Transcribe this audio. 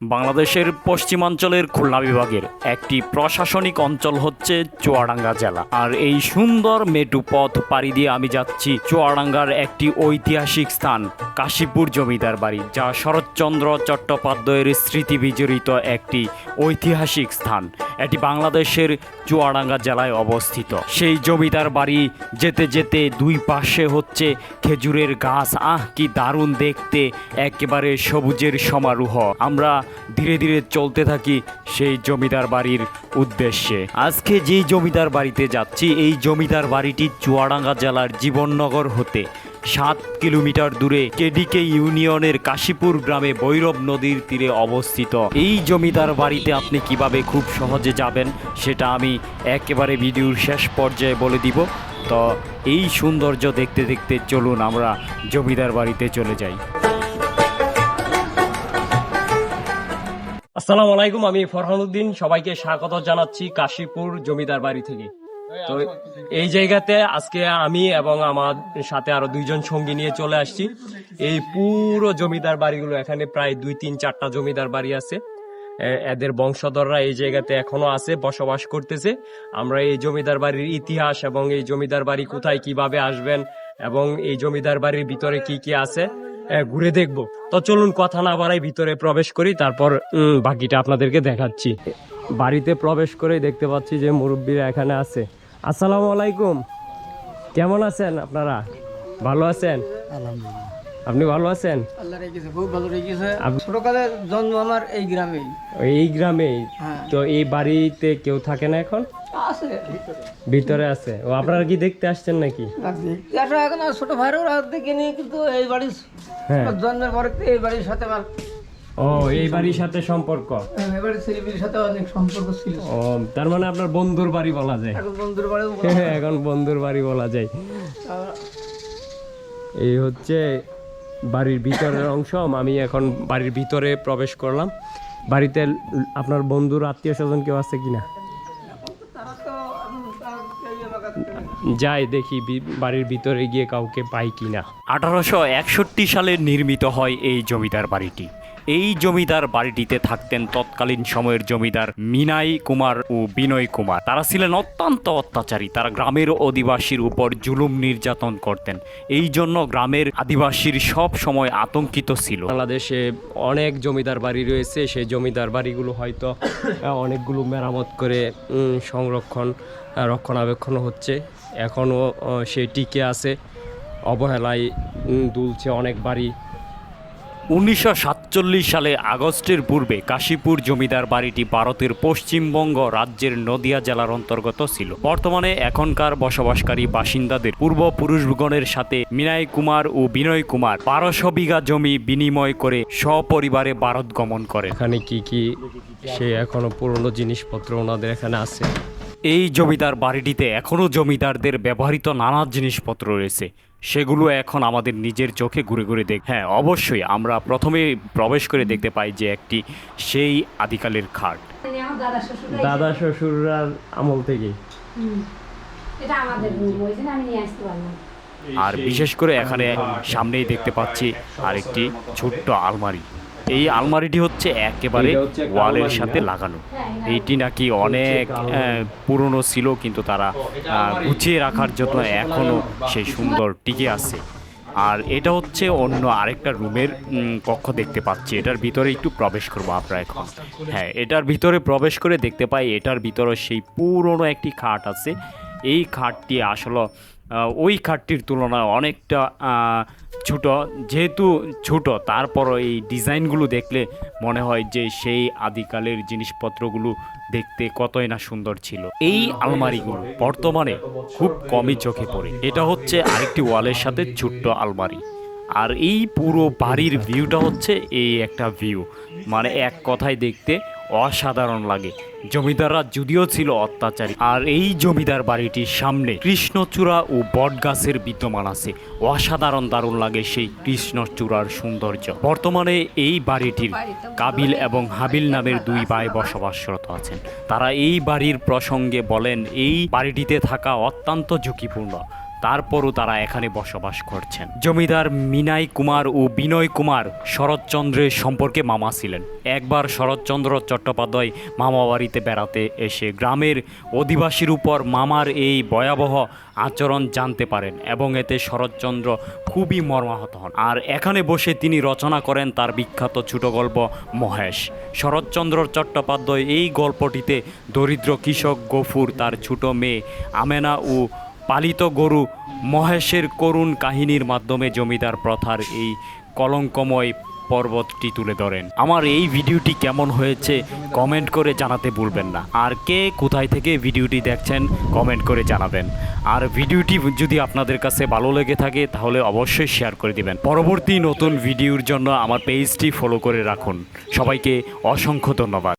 বাংলাদেশের পশ্চিমাঞ্চলের খুলনা বিভাগের একটি প্রশাসনিক অঞ্চল হচ্ছে চুয়াডাঙ্গা জেলা। আর এই সুন্দর মেটু পথ পাড়ি দিয়ে আমি যাচ্ছি চুয়াডাঙ্গার একটি ঐতিহাসিক স্থান, কাশীপুর জমিদার বাড়ি, যা শরৎচন্দ্র চট্টোপাধ্যায়ের স্মৃতি বিজড়িত একটি ঐতিহাসিক স্থান। এটি বাংলাদেশের চুয়াডাঙ্গা জেলায় অবস্থিত। সেই জমিদার বাড়ি যেতে যেতে দুই পাশে হচ্ছে খেজুরের গাছ। আহ, কি দারুণ দেখতে, একেবারে সবুজের সমারোহ। আমরা ধীরে ধীরে চলতে থাকি সেই জমিদার বাড়ির উদ্দেশ্যে। আজকে যেই জমিদার বাড়িতে যাচ্ছি, এই জমিদার বাড়িটি চুয়াডাঙ্গা জেলার জীবননগর হতে সাত কিলোমিটার দূরে কেডিকে ইউনিয়নের কাশীপুর গ্রামে ভৈরব নদীর তীরে অবস্থিত। এই জমিদার বাড়িতে আপনি কীভাবে খুব সহজে যাবেন সেটা আমি একেবারে ভিডিওর শেষ পর্যায়ে বলে দিব। তো এই সৌন্দর্য দেখতে দেখতে চলুন আমরা জমিদার বাড়িতে চলে যাই। আসসালামু আলাইকুম, আমি ফরহানুদ্দিন। সবাইকে স্বাগত জানাচ্ছি কাশীপুর জমিদার বাড়ি থেকে। তো এই জায়গাতে আজকে আমি এবং আমার সাথে আরও দুইজন সঙ্গী নিয়ে চলে আসছি। এই পুরো জমিদার বাড়িগুলো এখানে প্রায় দুই তিন চারটা জমিদার বাড়ি আছে। এদের বংশধররা এই জায়গাতে এখনও আছে বসবাস করতেছে। আমরা এই জমিদার বাড়ির ইতিহাস এবং এই জমিদার বাড়ি কোথায় কীভাবে আসবেন এবং এই জমিদার বাড়ির ভিতরে কি কি আছে ঘুরে দেখব। তো চলুন কথা না বাড়াই ভিতরে প্রবেশ করি তারপর বাকিটা আপনাদেরকে দেখাচ্ছি। বাড়িতে প্রবেশ করে দেখতে পাচ্ছি যে মুরব্বীরা এখানে আছে। আসসালামু আলাইকুম। কেমন আছেন আপনারা? ভালো আছেন? আপনি ভালো আছেন? ছোটকালে জন্ম আমার এই গ্রামেই। এই গ্রামে হ্যাঁ। তো এই বাড়িতে কেউ থাকে না এখন? ভিতরে আছে। ও আপনারা কি দেখতে আসছেন নাকি? এখন ছোট ভাইরাও দেখিনি কিন্তু এই বাড়ির হ্যাঁ। জন্মের পরে এই বাড়ির সাথে আমার ও এই বাড়ির সাথে সম্পর্ক? এই বাড়ির ছেলেপিলির সাথে অনেক সম্পর্ক ছিল। ও তার মানে আপনার বন্ধুর বাড়ি বলা যায়। এখন বন্ধুর হ্যাঁ, এখন বন্ধুর বাড়ি বলা যায়। এই হচ্ছে বাড়ির ভিতরের অংশ। আমি এখন বাড়ির ভিতরে প্রবেশ করলাম। বাড়িতে আপনার বন্ধুর আত্মীয় স্বজন কেউ আছে কিনা? যাই দেখি বাড়ির ভিতরে গিয়ে কাউকে পাই কিনা। আঠারোশো একষট্টি সালে নির্মিত হয় এই জমিদার বাড়িটি। এই জমিদার বাড়িটিতে থাকতেন তৎকালীন সময়ের জমিদার মিনাই কুমার ও বিনয় কুমার। তারা ছিলেন অত্যন্ত অত্যাচারী। তারা গ্রামের অধিবাসীর উপর জুলুম নির্যাতন করতেন। এই জন্য গ্রামের আদিবাসীর সব সময় আতঙ্কিত ছিল। বাংলাদেশে অনেক জমিদার বাড়ি রয়েছে। সেই জমিদার বাড়িগুলো হয়তো অনেকগুলো মেরামত করে সংরক্ষণ রক্ষণাবেক্ষণ হচ্ছে। এখনও সে টিকে আছে। অবহেলায় দুলছে অনেক বাড়ি। উনিশশো সাতচল্লিশ সালে আগস্টের পূর্বে কাশীপুর জমিদার বাড়িটি ভারতের পশ্চিমবঙ্গ রাজ্যের নদিয়া জেলার অন্তর্গত ছিল। বর্তমানে এখনকার বসবাসকারী বাসিন্দাদের পূর্বপুরুষগণের সাথে মিনাই কুমার ও বিনয় কুমার বারোশো বিঘা জমি বিনিময় করে সপরিবারে ভারত গমন করে এখানে কি কি সে এখনও পুরনো জিনিসপত্র ওনাদের এখানে আছে? এই জমিদার বাড়িটিতে এখনও জমিদারদের ব্যবহৃত নানা জিনিসপত্র রয়েছে। সেগুলো এখন আমাদের নিজের চোখে ঘুরে ঘুরে দেখ হ্যাঁ অবশ্যই আমরা প্রথমে প্রবেশ করে দেখতে পাই যে একটি সেই আদিকালের খাট। মানে দাদা শ্বশুরার আমল থেকে। এটা আমাদের ওই জন্য আমি নিয়ে আসতে পারলাম। আর বিশেষ করে এখানে সামনেই দেখতে পাচ্ছি আরেকটি ছোট্ট আলমারি। এই আলমারিটি হচ্ছে একেবারে ওয়ালের সাথে লাগানো। এইটি নাকি অনেক পুরনো ছিল কিন্তু তারা গুছিয়ে রাখার জন্য এখনও সেই সুন্দর টিকে আছে। আর এটা হচ্ছে অন্য আরেকটা রুমের কক্ষ দেখতে পাচ্ছি। এটার ভিতরে একটু প্রবেশ করব আমরা এখন। হ্যাঁ এটার ভিতরে প্রবেশ করে দেখতে পাই এটার ভিতরে সেই পুরনো একটি খাট আছে। এই খাটটি আসলে ওই খাটটির তুলনায় অনেকটা ছোট, যেহেতু ছোট, তারপরও এই ডিজাইনগুলো দেখলে মনে হয় যে সেই আদিকালের জিনিসপত্রগুলো দেখতে কতই না সুন্দর ছিল। এই আলমারিগুলো বর্তমানে খুব কমই চোখে পড়ে। এটা হচ্ছে আরেকটি ওয়ালের সাথে ছোট্ট আলমারি। আর এই পুরো বাড়ির ভিউটা হচ্ছে এই একটা ভিউ মানে এক কথায় দেখতে অসাধারণ লাগে। জমিদাররা যদিও ছিল অত্যাচারী। আর এই জমিদার বাড়িটির সামনে কৃষ্ণচূড়া ও বটগাছের বিদ্যমান আছে। অসাধারণ দারুণ লাগে সেই কৃষ্ণচূড়ার সৌন্দর্য। বর্তমানে এই বাড়িটির কাবিল এবং হাবিল নামের দুই ভাই বসবাসরত আছেন। তারা এই বাড়ির প্রসঙ্গে বলেন, এই বাড়িটিতে থাকা অত্যন্ত ঝুঁকিপূর্ণ। তারপরও তারা এখানে বসবাস করছেন। জমিদার মিনাই কুমার ও বিনয় কুমার শরৎচন্দ্রের সম্পর্কে মামা ছিলেন। একবার শরৎচন্দ্র চট্টোপাধ্যায় মামা বাড়িতে বেড়াতে এসে গ্রামের অধিবাসীর উপর মামার এই ভয়াবহ আচরণ জানতে পারেন এবং এতে শরৎচন্দ্র খুবই মর্মাহত হন। আর এখানে বসে তিনি রচনা করেন তার বিখ্যাত ছোট গল্প মহেশ। শরৎচন্দ্র চট্টোপাধ্যায় এই গল্পটিতে দরিদ্র কৃষক গফুর, তার ছোট মেয়ে আমেনা ও পালিত গরু মহেশের করুণ কাহিনীর মাধ্যমে জমিদার প্রথার এই কলঙ্কময় পর্বতটি তুলে ধরেন। আমার এই ভিডিওটি কেমন হয়েছে কমেন্ট করে জানাতে ভুলবেন না। আর কে কোথায় থেকে ভিডিওটি দেখছেন কমেন্ট করে জানাবেন। আর ভিডিওটি যদি আপনাদের কাছে ভালো লেগে থাকে তাহলে অবশ্যই শেয়ার করে দিবেন। পরবর্তী নতুন ভিডিওর জন্য আমার পেজটি ফলো করে রাখুন। সবাইকে অসংখ্য ধন্যবাদ।